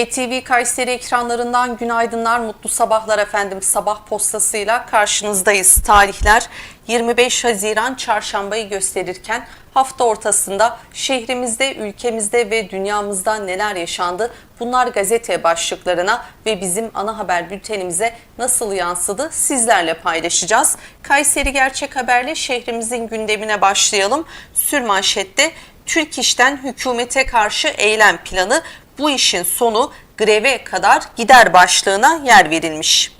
ETV Kayseri ekranlarından günaydınlar, mutlu sabahlar efendim. Sabah postasıyla karşınızdayız. Tarihler 25 Haziran çarşambayı gösterirken hafta ortasında şehrimizde, ülkemizde ve dünyamızda neler yaşandı? Bunlar gazete başlıklarına ve bizim ana haber bültenimize nasıl yansıdı sizlerle paylaşacağız. Kayseri Gerçek Haber'le şehrimizin gündemine başlayalım. Sürmanşette Türk İş'ten hükümete karşı eylem planı bu işin sonu greve kadar gider başlığına yer verilmiş.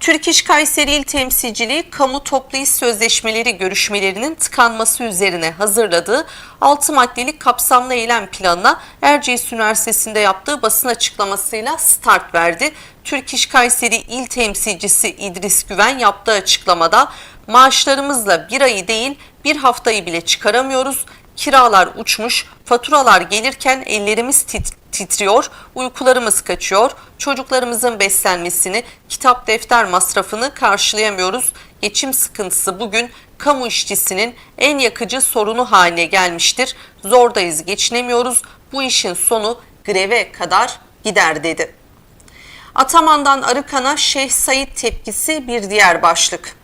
Türk İş Kayseri İl Temsilciliği kamu toplu iş sözleşmeleri görüşmelerinin tıkanması üzerine hazırladığı 6 maddelik kapsamlı eylem planına Erciyes Üniversitesi'nde yaptığı basın açıklamasıyla start verdi. Türk İş Kayseri İl Temsilcisi İdris Güven yaptığı açıklamada maaşlarımızla bir ayı değil bir haftayı bile çıkaramıyoruz. Kiralar uçmuş, faturalar gelirken ellerimiz tit- titriyor, uykularımız kaçıyor, çocuklarımızın beslenmesini, kitap defter masrafını karşılayamıyoruz. Geçim sıkıntısı bugün kamu işçisinin en yakıcı sorunu haline gelmiştir. Zordayız, geçinemiyoruz. Bu işin sonu greve kadar gider dedi. Ataman'dan Arıkan'a Şeyh Said tepkisi bir diğer başlık.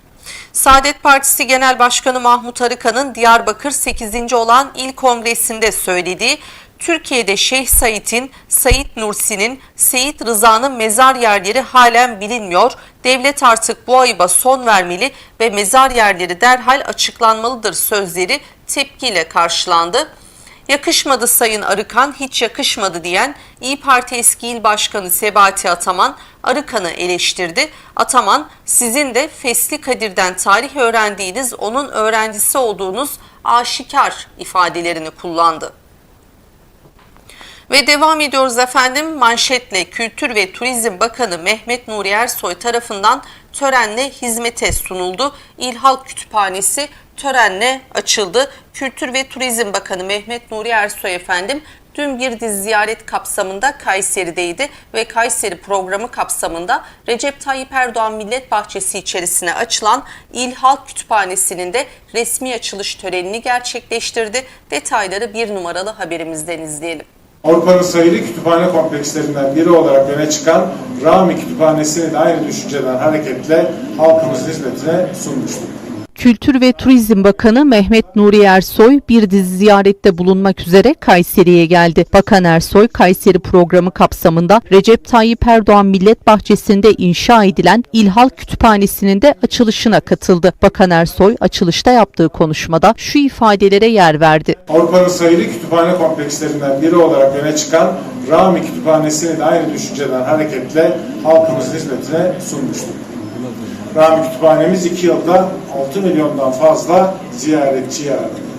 Saadet Partisi Genel Başkanı Mahmut Arıkan'ın Diyarbakır 8. olan il kongresinde söylediği Türkiye'de Şeyh Said'in, Said Nursi'nin, Seyit Rıza'nın mezar yerleri halen bilinmiyor. Devlet artık bu ayıba son vermeli ve mezar yerleri derhal açıklanmalıdır sözleri tepkiyle karşılandı. Yakışmadı Sayın Arıkan, hiç yakışmadı diyen İyi Parti eski il başkanı Sebati Ataman, Arıkan'ı eleştirdi. Ataman, sizin de Fesli Kadir'den tarih öğrendiğiniz, onun öğrencisi olduğunuz aşikar ifadelerini kullandı. Ve devam ediyoruz efendim manşetle Kültür ve Turizm Bakanı Mehmet Nuri Ersoy tarafından törenle hizmete sunuldu. İl Halk Kütüphanesi törenle açıldı. Kültür ve Turizm Bakanı Mehmet Nuri Ersoy efendim dün bir dizi ziyaret kapsamında Kayseri'deydi ve Kayseri programı kapsamında Recep Tayyip Erdoğan Millet Bahçesi içerisine açılan İl Halk Kütüphanesi'nin de resmi açılış törenini gerçekleştirdi. Detayları bir numaralı haberimizden izleyelim. Avrupa'nın sayılı kütüphane komplekslerinden biri olarak öne çıkan Rami Kütüphanesi'ni de aynı düşünceden hareketle halkımızın hizmetine sunmuştur. Kültür ve Turizm Bakanı Mehmet Nuri Ersoy bir dizi ziyarette bulunmak üzere Kayseri'ye geldi. Bakan Ersoy, Kayseri programı kapsamında Recep Tayyip Erdoğan Millet Bahçesi'nde inşa edilen İlhal Kütüphanesi'nin de açılışına katıldı. Bakan Ersoy, açılışta yaptığı konuşmada şu ifadelere yer verdi. Avrupa'nın sayılı kütüphane komplekslerinden biri olarak öne çıkan Rami Kütüphanesi'ni de aynı düşünceden hareketle halkımızın hizmetine sunmuştur. Rami Kütüphanemiz iki yılda 6 milyondan fazla ziyaretçi ağırladı.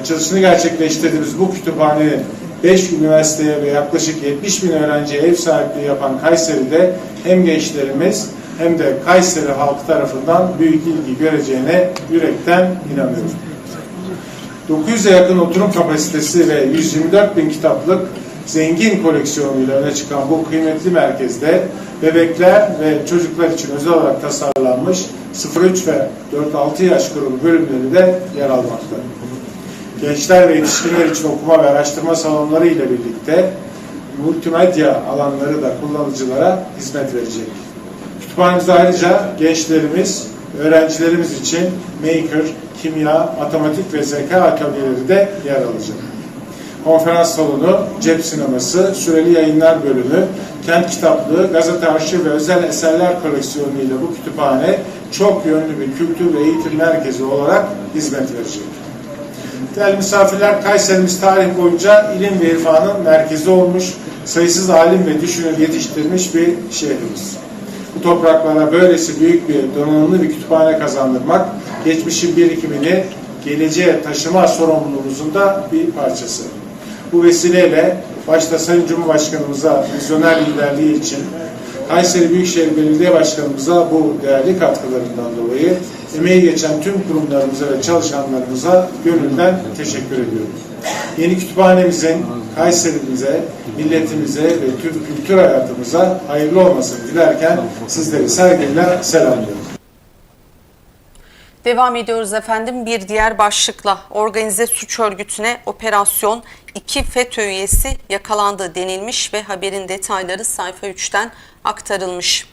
Açılışını gerçekleştirdiğimiz bu kütüphanenin 5 üniversiteye ve yaklaşık 70 bin öğrenciye ev sahipliği yapan Kayseri'de hem gençlerimiz hem de Kayseri halkı tarafından büyük ilgi göreceğine yürekten inanıyorum. 900'e yakın oturum kapasitesi ve 124 bin kitaplık zengin koleksiyonuyla öne çıkan bu kıymetli merkezde bebekler ve çocuklar için özel olarak tasarlanmış 0-3 ve 4-6 yaş grubu bölümleri de yer almakta. Gençler ve yetişkinler için okuma ve araştırma salonları ile birlikte multimedya alanları da kullanıcılara hizmet verecek. Kütüphanemizde ayrıca gençlerimiz, öğrencilerimiz için maker, kimya, matematik ve zeka atölyeleri de yer alacak. Konferans salonu, cep sineması, süreli yayınlar bölümü, kent kitaplığı, gazete arşiv ve özel eserler koleksiyonu ile bu kütüphane çok yönlü bir kültür ve eğitim merkezi olarak hizmet verecek. Değerli misafirler, Kayserimiz tarih boyunca ilim ve irfanın merkezi olmuş, sayısız alim ve düşünür yetiştirmiş bir şehrimiz. Bu topraklara böylesi büyük bir donanımlı bir kütüphane kazandırmak, geçmişin birikimini geleceğe taşıma sorumluluğumuzun da bir parçası. Bu vesileyle başta Sayın Cumhurbaşkanımıza vizyoner liderliği için Kayseri Büyükşehir Belediye Başkanımıza bu değerli katkılarından dolayı emeği geçen tüm kurumlarımıza ve çalışanlarımıza gönülden teşekkür ediyorum. Yeni kütüphanemizin Kayseri'mize, milletimize ve Türk kültür hayatımıza hayırlı olmasını dilerken sizleri saygıyla selamlıyorum. Devam ediyoruz efendim bir diğer başlıkla organize suç örgütüne operasyon iki FETÖ üyesi yakalandı denilmiş ve haberin detayları sayfa 3'ten aktarılmış.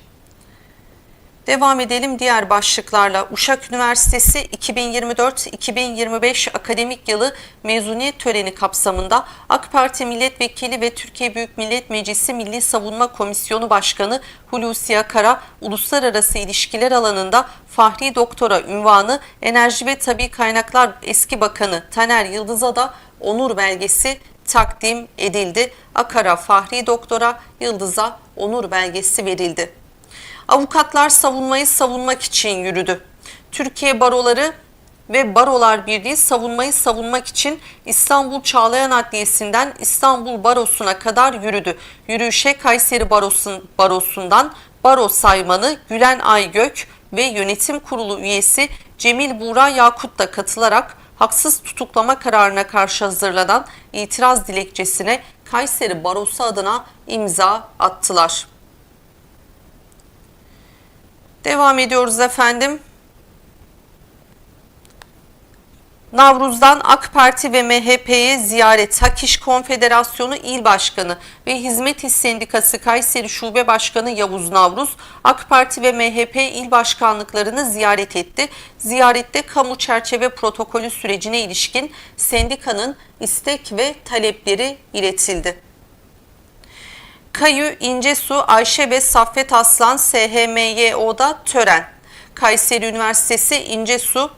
Devam edelim diğer başlıklarla. Uşak Üniversitesi 2024-2025 akademik yılı mezuniyet töreni kapsamında AK Parti Milletvekili ve Türkiye Büyük Millet Meclisi Milli Savunma Komisyonu Başkanı Hulusi Akar'a uluslararası ilişkiler alanında Fahri Doktora ünvanı Enerji ve Tabi Kaynaklar Eski Bakanı Taner Yıldız'a da onur belgesi takdim edildi. Akar'a Fahri Doktora, Yıldız'a onur belgesi verildi. Avukatlar savunmayı savunmak için yürüdü. Türkiye Baroları ve Barolar Birliği savunmayı savunmak için İstanbul Çağlayan Adliyesi'nden İstanbul Barosu'na kadar yürüdü. Yürüyüşe Kayseri Barosun, Barosu'ndan Baro Saymanı Gülen Aygök ve Yönetim Kurulu üyesi Cemil Buğra Yakut da katılarak haksız tutuklama kararına karşı hazırlanan itiraz dilekçesine Kayseri Barosu adına imza attılar. Devam ediyoruz efendim. Navruz'dan AK Parti ve MHP'ye ziyaret Hak İş Konfederasyonu İl Başkanı ve Hizmet İş Sendikası Kayseri Şube Başkanı Yavuz Navruz, AK Parti ve MHP il başkanlıklarını ziyaret etti. Ziyarette kamu çerçeve protokolü sürecine ilişkin sendikanın istek ve talepleri iletildi. Kayı, İncesu, Ayşe ve Saffet Aslan SHMYO'da tören. Kayseri Üniversitesi İncesu,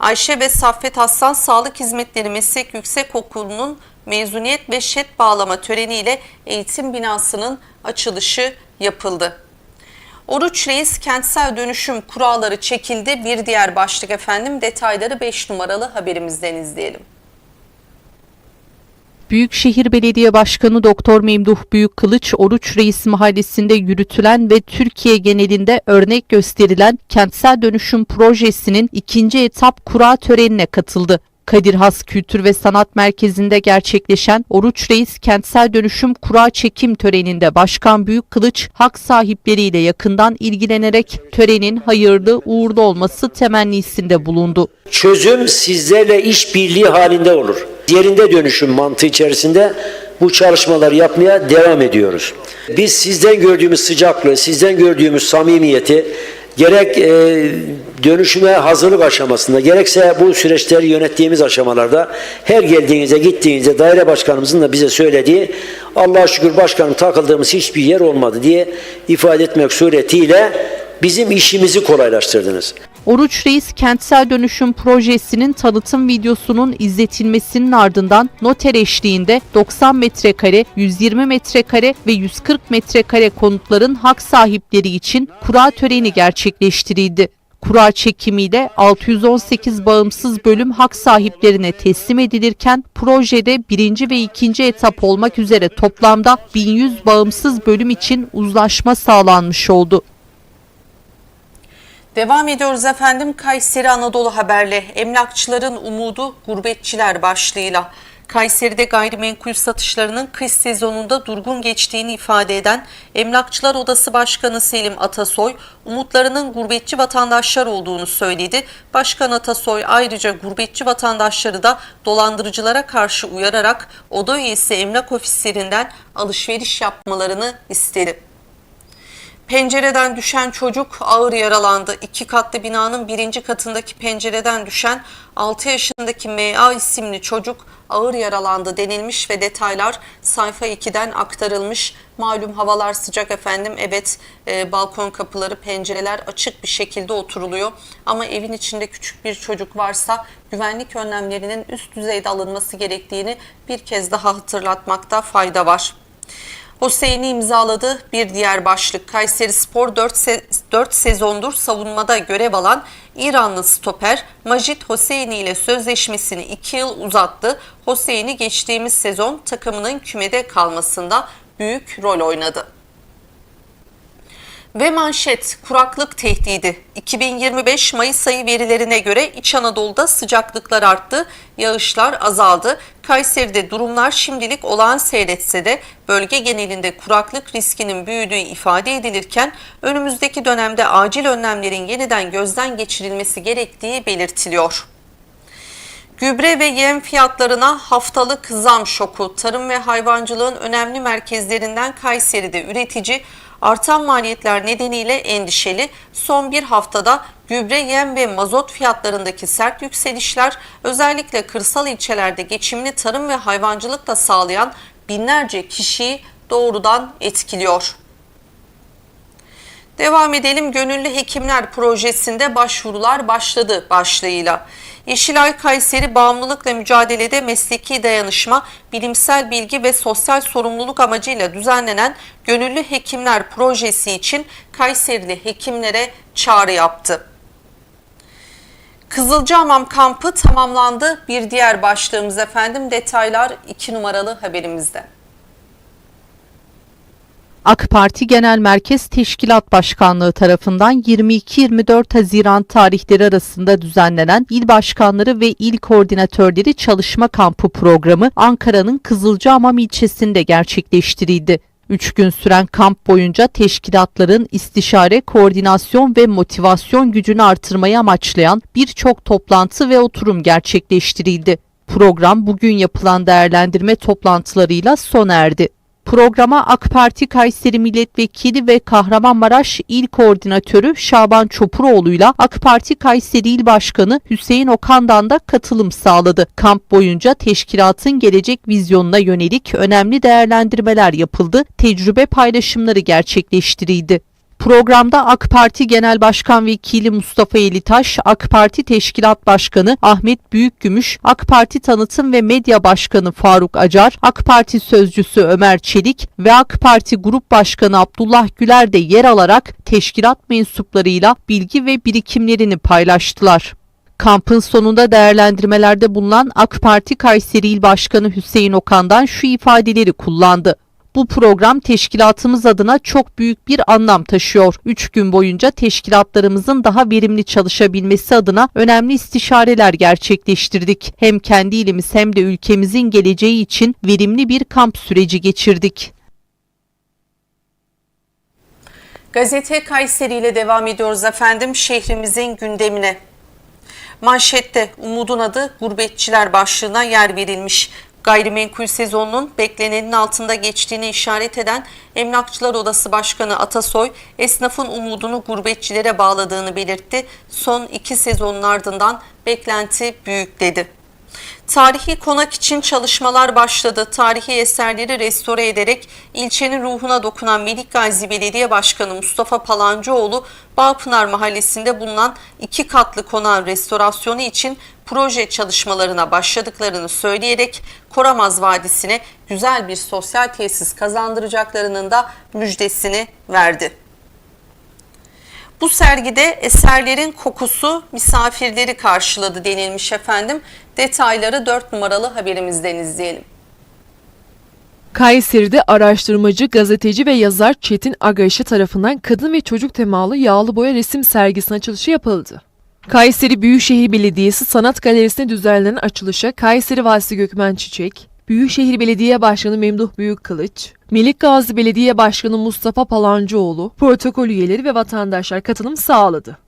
Ayşe ve Saffet Aslan Sağlık Hizmetleri Meslek Yüksekokulu'nun mezuniyet ve şet bağlama töreniyle eğitim binasının açılışı yapıldı. Oruç Reis kentsel dönüşüm kuralları çekildi. Bir diğer başlık efendim detayları 5 numaralı haberimizden izleyelim. Büyükşehir Belediye Başkanı Doktor Memduh Büyükkılıç, Oruç Reis Mahallesi'nde yürütülen ve Türkiye genelinde örnek gösterilen kentsel dönüşüm projesinin ikinci etap kura törenine katıldı. Kadir Has Kültür ve Sanat Merkezi'nde gerçekleşen Oruç Reis Kentsel Dönüşüm Kura Çekim töreninde Başkan Büyükkılıç hak sahipleriyle yakından ilgilenerek törenin hayırlı uğurlu olması temennisinde bulundu. Çözüm sizlerle işbirliği halinde olur. Yerinde dönüşüm mantığı içerisinde bu çalışmaları yapmaya devam ediyoruz. Biz sizden gördüğümüz sıcaklığı, sizden gördüğümüz samimiyeti gerek e, dönüşüme hazırlık aşamasında gerekse bu süreçleri yönettiğimiz aşamalarda her geldiğinizde gittiğinizde daire başkanımızın da bize söylediği Allah'a şükür başkanım takıldığımız hiçbir yer olmadı diye ifade etmek suretiyle bizim işimizi kolaylaştırdınız. Oruç Reis Kentsel Dönüşüm Projesi'nin tanıtım videosunun izletilmesinin ardından noter eşliğinde 90 metrekare, 120 metrekare ve 140 metrekare konutların hak sahipleri için kura töreni gerçekleştirildi. Kura çekimiyle 618 bağımsız bölüm hak sahiplerine teslim edilirken projede birinci ve ikinci etap olmak üzere toplamda 1100 bağımsız bölüm için uzlaşma sağlanmış oldu. Devam ediyoruz efendim Kayseri Anadolu Haber'le emlakçıların umudu gurbetçiler başlığıyla. Kayseri'de gayrimenkul satışlarının kış sezonunda durgun geçtiğini ifade eden Emlakçılar Odası Başkanı Selim Atasoy, umutlarının gurbetçi vatandaşlar olduğunu söyledi. Başkan Atasoy ayrıca gurbetçi vatandaşları da dolandırıcılara karşı uyararak oda üyesi emlak ofislerinden alışveriş yapmalarını istedi. Pencereden düşen çocuk ağır yaralandı. İki katlı binanın birinci katındaki pencereden düşen 6 yaşındaki M.A. isimli çocuk ağır yaralandı denilmiş ve detaylar sayfa 2'den aktarılmış. Malum havalar sıcak efendim. Evet e, balkon kapıları, pencereler açık bir şekilde oturuluyor. Ama evin içinde küçük bir çocuk varsa güvenlik önlemlerinin üst düzeyde alınması gerektiğini bir kez daha hatırlatmakta fayda var. Hüseyin'i imzaladı. Bir diğer başlık Kayseri Spor 4, se 4 sezondur savunmada görev alan İranlı stoper Majid Hosseini ile sözleşmesini 2 yıl uzattı. Hosseini geçtiğimiz sezon takımının kümede kalmasında büyük rol oynadı. Ve manşet kuraklık tehdidi. 2025 Mayıs ayı verilerine göre İç Anadolu'da sıcaklıklar arttı, yağışlar azaldı. Kayseri'de durumlar şimdilik olağan seyretse de bölge genelinde kuraklık riskinin büyüdüğü ifade edilirken önümüzdeki dönemde acil önlemlerin yeniden gözden geçirilmesi gerektiği belirtiliyor. Gübre ve yem fiyatlarına haftalık zam şoku. Tarım ve hayvancılığın önemli merkezlerinden Kayseri'de üretici artan maliyetler nedeniyle endişeli. Son bir haftada gübre, yem ve mazot fiyatlarındaki sert yükselişler özellikle kırsal ilçelerde geçimini tarım ve hayvancılıkla sağlayan binlerce kişiyi doğrudan etkiliyor. Devam edelim. Gönüllü Hekimler Projesi'nde başvurular başladı başlığıyla. Yeşilay Kayseri Bağımlılıkla Mücadelede Mesleki Dayanışma, Bilimsel Bilgi ve Sosyal Sorumluluk amacıyla düzenlenen Gönüllü Hekimler Projesi için Kayserili hekimlere çağrı yaptı. Kızılcahamam kampı tamamlandı. Bir diğer başlığımız efendim detaylar 2 numaralı haberimizde. AK Parti Genel Merkez Teşkilat Başkanlığı tarafından 22-24 Haziran tarihleri arasında düzenlenen il başkanları ve il koordinatörleri çalışma kampı programı Ankara'nın Kızılcahamam ilçesinde gerçekleştirildi. Üç gün süren kamp boyunca teşkilatların istişare, koordinasyon ve motivasyon gücünü artırmayı amaçlayan birçok toplantı ve oturum gerçekleştirildi. Program bugün yapılan değerlendirme toplantılarıyla sona erdi. Programa AK Parti Kayseri Milletvekili ve Kahramanmaraş İl Koordinatörü Şaban Çopuroğlu'yla AK Parti Kayseri İl Başkanı Hüseyin Okan'dan da katılım sağladı. Kamp boyunca teşkilatın gelecek vizyonuna yönelik önemli değerlendirmeler yapıldı, tecrübe paylaşımları gerçekleştirildi. Programda AK Parti Genel Başkan Vekili Mustafa Elitaş, AK Parti Teşkilat Başkanı Ahmet Büyükgümüş, AK Parti Tanıtım ve Medya Başkanı Faruk Acar, AK Parti Sözcüsü Ömer Çelik ve AK Parti Grup Başkanı Abdullah Güler de yer alarak teşkilat mensuplarıyla bilgi ve birikimlerini paylaştılar. Kampın sonunda değerlendirmelerde bulunan AK Parti Kayseri İl Başkanı Hüseyin Okan'dan şu ifadeleri kullandı. Bu program teşkilatımız adına çok büyük bir anlam taşıyor. 3 gün boyunca teşkilatlarımızın daha verimli çalışabilmesi adına önemli istişareler gerçekleştirdik. Hem kendi ilimiz hem de ülkemizin geleceği için verimli bir kamp süreci geçirdik. Gazete Kayseri ile devam ediyoruz efendim şehrimizin gündemine. Manşette umudun adı gurbetçiler başlığına yer verilmiş. Gayrimenkul sezonunun beklenenin altında geçtiğini işaret eden Emlakçılar Odası Başkanı Atasoy, esnafın umudunu gurbetçilere bağladığını belirtti. Son iki sezonun ardından beklenti büyük dedi. Tarihi konak için çalışmalar başladı. Tarihi eserleri restore ederek ilçenin ruhuna dokunan Melik Gazi Belediye Başkanı Mustafa Palancıoğlu, Bağpınar Mahallesi'nde bulunan iki katlı konağın restorasyonu için proje çalışmalarına başladıklarını söyleyerek Koramaz Vadisi'ne güzel bir sosyal tesis kazandıracaklarının da müjdesini verdi. Bu sergide eserlerin kokusu misafirleri karşıladı denilmiş efendim. Detayları 4 numaralı haberimizden izleyelim. Kayseri'de araştırmacı, gazeteci ve yazar Çetin Agaşı tarafından kadın ve çocuk temalı yağlı boya resim sergisinin açılışı yapıldı. Kayseri Büyükşehir Belediyesi Sanat Galerisi'nde düzenlenen açılışa Kayseri Valisi Gökmen Çiçek, Büyükşehir Belediye Başkanı Memduh Büyükkılıç, Melik Gazi Belediye Başkanı Mustafa Palancıoğlu, protokol üyeleri ve vatandaşlar katılım sağladı.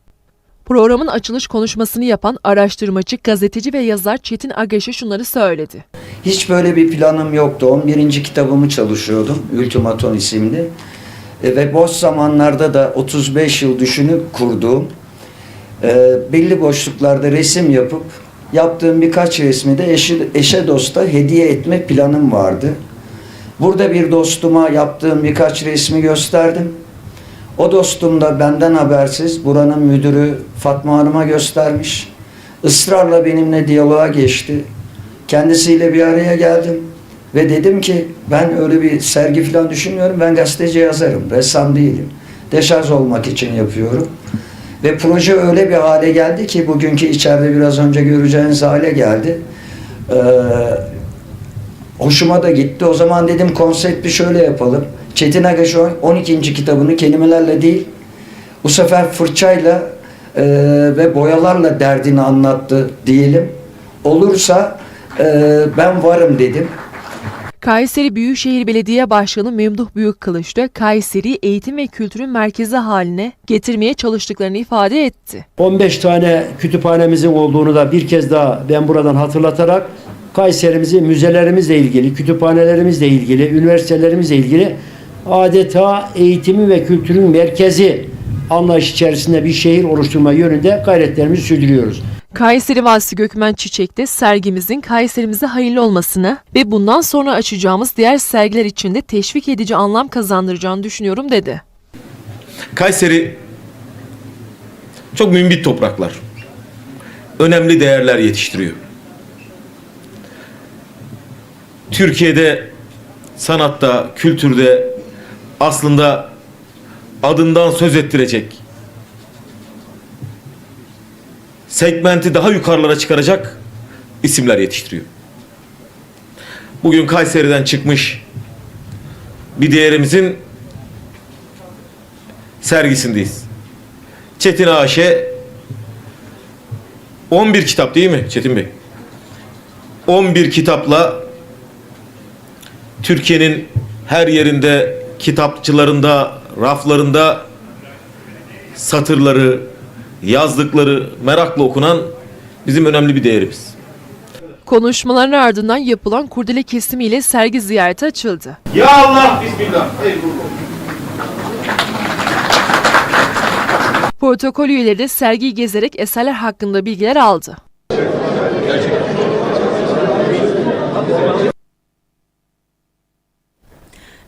Programın açılış konuşmasını yapan araştırmacı, gazeteci ve yazar Çetin Agaşı şunları söyledi. Hiç böyle bir planım yoktu. 11. kitabımı çalışıyordum. Ultimaton isimli. E, ve boş zamanlarda da 35 yıl düşünüp kurduğum e, belli boşluklarda resim yapıp yaptığım birkaç resmi de eşi, eşe dosta hediye etme planım vardı. Burada bir dostuma yaptığım birkaç resmi gösterdim. O dostum da benden habersiz buranın müdürü Fatma Hanım'a göstermiş. Israrla benimle diyaloğa geçti. Kendisiyle bir araya geldim ve dedim ki ben öyle bir sergi falan düşünmüyorum. Ben gazeteci yazarım, ressam değilim. Deşarj olmak için yapıyorum. Ve proje öyle bir hale geldi ki bugünkü içeride biraz önce göreceğiniz hale geldi. Ee, hoşuma da gitti. O zaman dedim konsepti şöyle yapalım. Çetin Aga şu an 12. kitabını kelimelerle değil Bu sefer fırçayla e, ve boyalarla derdini anlattı diyelim. Olursa e, ben varım dedim. Kayseri Büyükşehir Belediye Başkanı Memduh Büyükkılıç da Kayseri'yi eğitim ve kültürün merkezi haline getirmeye çalıştıklarını ifade etti. 15 tane kütüphanemizin olduğunu da bir kez daha ben buradan hatırlatarak Kayserimizi müzelerimizle ilgili, kütüphanelerimizle ilgili, üniversitelerimizle ilgili adeta eğitimi ve kültürün merkezi anlayış içerisinde bir şehir oluşturma yönünde gayretlerimizi sürdürüyoruz. Kayseri Valisi Gökmen Çiçek de sergimizin Kayserimize hayırlı olmasını ve bundan sonra açacağımız diğer sergiler için de teşvik edici anlam kazandıracağını düşünüyorum dedi. Kayseri çok mümbit topraklar. Önemli değerler yetiştiriyor. Türkiye'de sanatta, kültürde aslında adından söz ettirecek segmenti daha yukarılara çıkaracak isimler yetiştiriyor. Bugün Kayseri'den çıkmış bir değerimizin sergisindeyiz. Çetin Aşe 11 kitap değil mi Çetin Bey? 11 kitapla Türkiye'nin her yerinde kitapçılarında, raflarında satırları, yazdıkları merakla okunan bizim önemli bir değerimiz. Konuşmaların ardından yapılan kurdele kesimiyle sergi ziyareti açıldı. Ya Allah Bismillah. Protokol üyeleri de sergiyi gezerek eserler hakkında bilgiler aldı.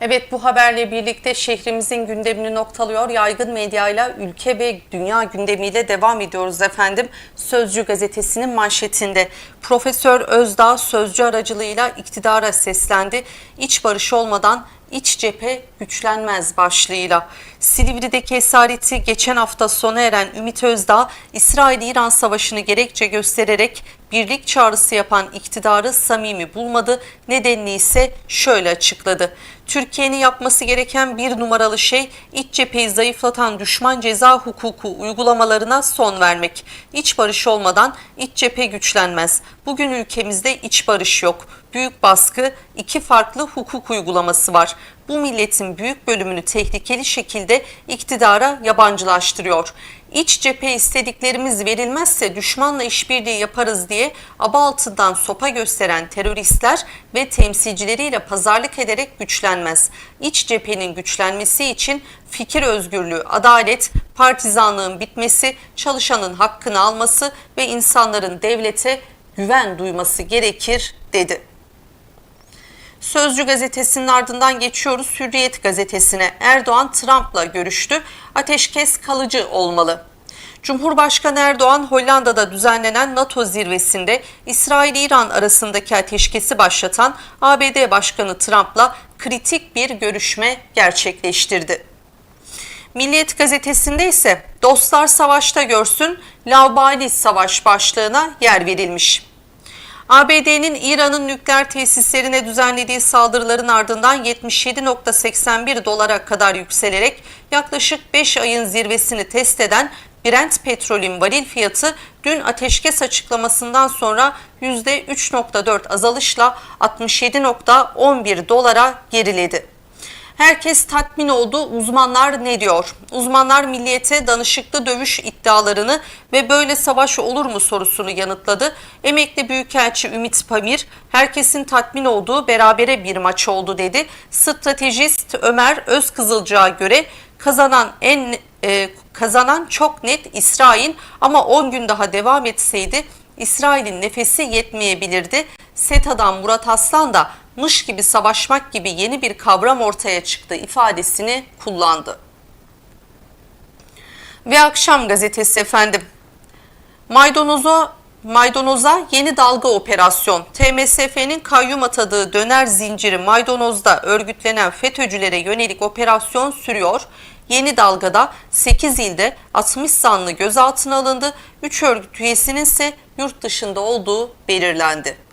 Evet bu haberle birlikte şehrimizin gündemini noktalıyor. Yaygın medyayla ülke ve dünya gündemiyle devam ediyoruz efendim. Sözcü gazetesinin manşetinde Profesör Özdağ sözcü aracılığıyla iktidara seslendi. İç barış olmadan iç cephe güçlenmez başlığıyla. Silivri'deki esareti geçen hafta sona eren Ümit Özdağ, İsrail-İran savaşını gerekçe göstererek birlik çağrısı yapan iktidarı samimi bulmadı. Nedenini ise şöyle açıkladı. Türkiye'nin yapması gereken bir numaralı şey iç cepheyi zayıflatan düşman ceza hukuku uygulamalarına son vermek. İç barış olmadan iç cephe güçlenmez. Bugün ülkemizde iç barış yok. Büyük baskı, iki farklı hukuk uygulaması var. Bu milletin büyük bölümünü tehlikeli şekilde iktidara yabancılaştırıyor. İç cephe istediklerimiz verilmezse düşmanla işbirliği yaparız diye aba altından sopa gösteren teröristler ve temsilcileriyle pazarlık ederek güçlenmez. İç cephenin güçlenmesi için fikir özgürlüğü, adalet, partizanlığın bitmesi, çalışanın hakkını alması ve insanların devlete güven duyması gerekir dedi. Sözcü gazetesinin ardından geçiyoruz Hürriyet gazetesine. Erdoğan Trump'la görüştü. Ateşkes kalıcı olmalı. Cumhurbaşkanı Erdoğan Hollanda'da düzenlenen NATO zirvesinde İsrail-İran arasındaki ateşkesi başlatan ABD Başkanı Trump'la kritik bir görüşme gerçekleştirdi. Milliyet gazetesinde ise dostlar savaşta görsün, laubali savaş başlığına yer verilmiş. ABD'nin İran'ın nükleer tesislerine düzenlediği saldırıların ardından 77.81 dolara kadar yükselerek yaklaşık 5 ayın zirvesini test eden Brent petrolün varil fiyatı dün ateşkes açıklamasından sonra %3.4 azalışla 67.11 dolara geriledi. Herkes tatmin oldu. Uzmanlar ne diyor? Uzmanlar milliyete danışıklı dövüş iddialarını ve böyle savaş olur mu sorusunu yanıtladı. Emekli Büyükelçi Ümit Pamir, herkesin tatmin olduğu berabere bir maç oldu dedi. Stratejist Ömer Özkızılcık'a göre kazanan en e, kazanan çok net İsrail ama 10 gün daha devam etseydi İsrail'in nefesi yetmeyebilirdi. SETA'dan Murat Aslan da mış gibi savaşmak gibi yeni bir kavram ortaya çıktı ifadesini kullandı. Ve akşam gazetesi efendim. Maydanoza Maydanoza yeni dalga operasyon. TMSF'nin kayyum atadığı döner zinciri maydanozda örgütlenen FETÖ'cülere yönelik operasyon sürüyor. Yeni dalgada 8 ilde 60 zanlı gözaltına alındı. 3 örgüt üyesinin ise yurt dışında olduğu belirlendi.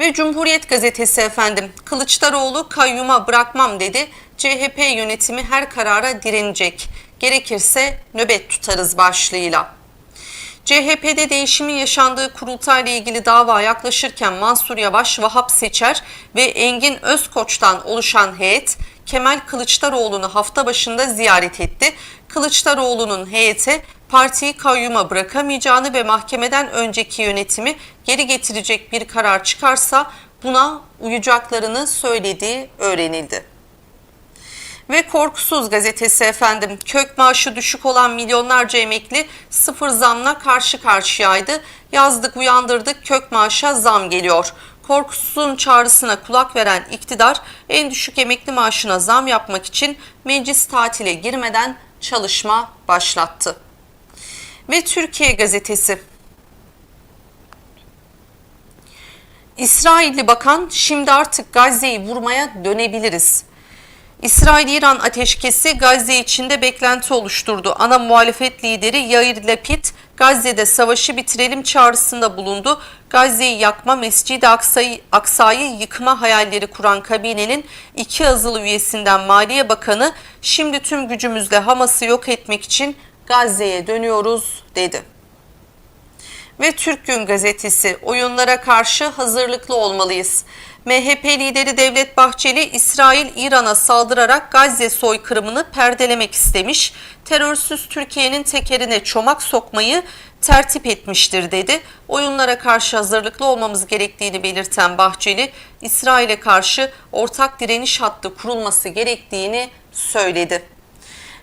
Ve Cumhuriyet gazetesi efendim Kılıçdaroğlu kayyuma bırakmam dedi. CHP yönetimi her karara direnecek. gerekirse nöbet tutarız başlığıyla. CHP'de değişimin yaşandığı kurultayla ilgili dava yaklaşırken Mansur Yavaş, Vahap Seçer ve Engin Özkoç'tan oluşan heyet Kemal Kılıçdaroğlu'nu hafta başında ziyaret etti. Kılıçdaroğlu'nun heyete partiyi kayyuma bırakamayacağını ve mahkemeden önceki yönetimi geri getirecek bir karar çıkarsa buna uyacaklarını söylediği öğrenildi. Ve Korkusuz gazetesi efendim kök maaşı düşük olan milyonlarca emekli sıfır zamla karşı karşıyaydı. Yazdık uyandırdık kök maaşa zam geliyor. Korkusuzun çağrısına kulak veren iktidar en düşük emekli maaşına zam yapmak için meclis tatile girmeden çalışma başlattı. Ve Türkiye gazetesi İsrailli bakan şimdi artık Gazze'yi vurmaya dönebiliriz. İsrail-İran ateşkesi Gazze içinde beklenti oluşturdu. Ana muhalefet lideri Yair Lapid, Gazze'de savaşı bitirelim çağrısında bulundu. Gazze'yi yakma, Mescid-i Aksa'yı, Aksa'yı yıkma hayalleri kuran kabinenin iki azılı üyesinden Maliye Bakanı, şimdi tüm gücümüzle Hamas'ı yok etmek için Gazze'ye dönüyoruz dedi. Ve Türk Gün Gazetesi oyunlara karşı hazırlıklı olmalıyız. MHP lideri Devlet Bahçeli, İsrail İran'a saldırarak Gazze soykırımını perdelemek istemiş. Terörsüz Türkiye'nin tekerine çomak sokmayı tertip etmiştir dedi. Oyunlara karşı hazırlıklı olmamız gerektiğini belirten Bahçeli, İsrail'e karşı ortak direniş hattı kurulması gerektiğini söyledi.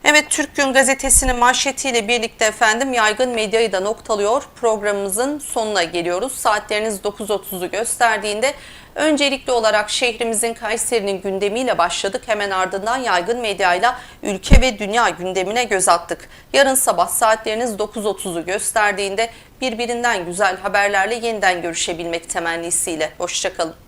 Evet Türk Gün Gazetesi'nin manşetiyle birlikte efendim yaygın medyayı da noktalıyor. Programımızın sonuna geliyoruz. Saatleriniz 9.30'u gösterdiğinde öncelikli olarak şehrimizin Kayseri'nin gündemiyle başladık. Hemen ardından yaygın medyayla ülke ve dünya gündemine göz attık. Yarın sabah saatleriniz 9.30'u gösterdiğinde birbirinden güzel haberlerle yeniden görüşebilmek temennisiyle. Hoşçakalın.